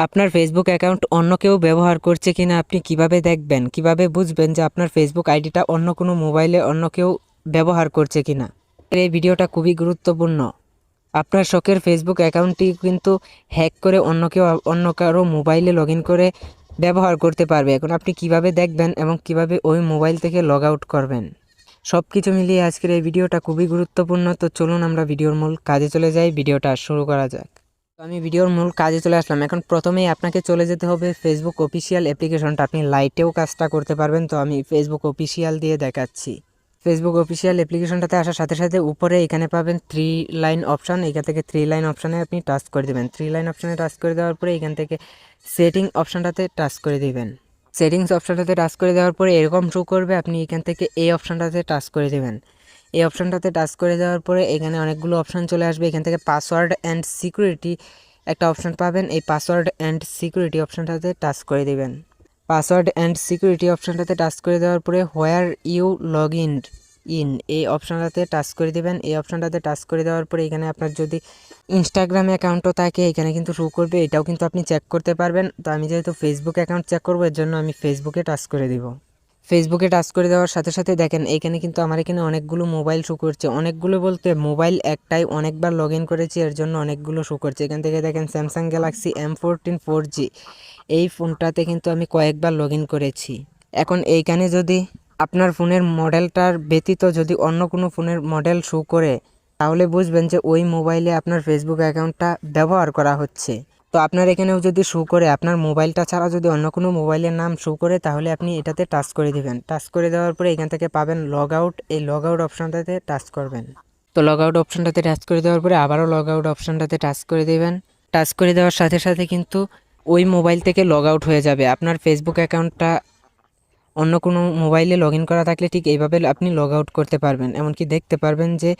আপনার Facebook account অন্য কেউ ব্যবহার করছে কিনা আপনি কীভাবে দেখবেন? কীভাবে বুঝবেন যে আপনার ফেসবুক আইডিটা অন্য কোনো মোবাইলে অন্য কেউ ব্যবহার করছে কিনা? এই ভিডিওটা খুবই গুরুত্বপূর্ণ। আপনার শখের ফেসবুক অ্যাকাউন্টটি কিন্তু হ্যাক করে অন্য কেউ, অন্য কারও মোবাইলে লগ করে ব্যবহার করতে পারবে। এখন আপনি কীভাবে দেখবেন এবং কীভাবে ওই মোবাইল থেকে লগ আউট করবেন? সব কিছু মিলিয়ে আজকের এই ভিডিওটা খুবই গুরুত্বপূর্ণ। তো চলুন আমরা ভিডিওর মূল কাজে চলে যাই। ভিডিওটা শুরু করা যাক। আমি ভিডিওর মূল কাজে চলে আসলাম। এখন প্রথমেই আপনাকে চলে যেতে হবে ফেসবুক অফিসিয়াল অ্যাপ্লিকেশনটা আপনি লাইটেও কাজটা করতে পারবেন, তো আমি ফেসবুক অফিসিয়াল দিয়ে দেখাচ্ছি। ফেসবুক অফিসিয়াল অ্যাপ্লিকেশনটাতে আসার সাথে সাথে উপরে এখানে পাবেন থ্রি লাইন অপশান এখান থেকে থ্রি লাইন অপশানে আপনি টাচ করে দেবেন। থ্রি লাইন অপশানে টাচ করে দেওয়ার পরে এখান থেকে সেটিং অপশানটাতে টাচ করে দিবেন। সেটিংস অপশানটাতে টাচ করে দেওয়ার পরে এরকম শো করবে, আপনি এখান থেকে এই অপশানটাতে টাচ করে দেবেন। এই অপশানটাতে টাচ করে দেওয়ার পরে এখানে অনেকগুলো অপশান চলে আসবে। এখান থেকে পাসওয়ার্ড অ্যান্ড সিকিউরিটি একটা অপশান পাবেন। এই পাসওয়ার্ড অ্যান্ড সিকিউরিটি অপশানটাতে টাচ করে দেবেন। পাসওয়ার্ড অ্যান্ড সিকিউরিটি অপশানটাতে টাচ করে দেওয়ার পরে where you log in in এই অপশানটাতে টাচ করে দেবেন। এই অপশানটাতে টাচ করে দেওয়ার পরে এখানে আপনার যদি ইনস্টাগ্রাম অ্যাকাউন্টও থাকে, এখানে কিন্তু শো করবে। এটাও কিন্তু আপনি চেক করতে পারবেন। তো আমি যেহেতু ফেসবুক অ্যাকাউন্ট চেক করব, এর জন্য আমি ফেসবুকে টাচ করে দিব। ফেসবুকে টাচ করে দেওয়ার সাথে সাথে দেখেন এখানে কিন্তু আমার এখানে অনেকগুলো মোবাইল শো করছে। অনেকগুলো বলতে মোবাইল একটাই অনেকবার লগ ইন করেছি, এর জন্য অনেকগুলো শো করছে। এখান থেকে দেখেন Samsung Galaxy M fourteen four G এই ফোনটাতে কিন্তু আমি কয়েকবার লগ ইন করেছি। এখন এইখানে যদি আপনার ফোনের মডেলটার ব্যতীত যদি অন্য কোনো ফোনের মডেল শো করে, তাহলে বুঝবেন যে ওই মোবাইলে আপনার ফেসবুক অ্যাকাউন্টটা ব্যবহার করা হচ্ছে। তো আপনার এখানেও যদি শো করে, আপনার মোবাইলটা ছাড়া যদি অন্য কোনো মোবাইলের নাম শো করে, তাহলে আপনি এটাতে টাচ করে দিবেন। টাচ করে দেওয়ার পরে এখান থেকে পাবেন লগ আউট এই লগ আউট অপশানটাতে টাচ করবেন। তো লগ আউট অপশানটাতে টাচ করে দেওয়ার পরে আবারও লগ আউট অপশানটাতে টাচ করে দেবেন। টাচ করে দেওয়ার সাথে সাথে কিন্তু ওই মোবাইল থেকে লগ আউট হয়ে যাবে। আপনার ফেসবুক অ্যাকাউন্টটা অন্য কোনো মোবাইলে লগ করা থাকলে ঠিক এইভাবে আপনি লগ আউট করতে পারবেন। এমনকি দেখতে পারবেন যে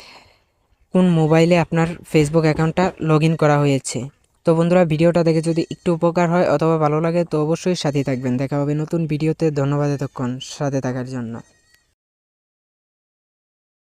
কোন মোবাইলে আপনার ফেসবুক অ্যাকাউন্টটা লগ করা হয়েছে। তো বন্ধুরা, ভিডিওটা দেখে যদি একটু উপকার হয় অথবা ভালো লাগে, তো অবশ্যই সাথে থাকবেন। দেখা হবে নতুন ভিডিওতে। ধন্যবাদ এতক্ষণ সাথে থাকার জন্য।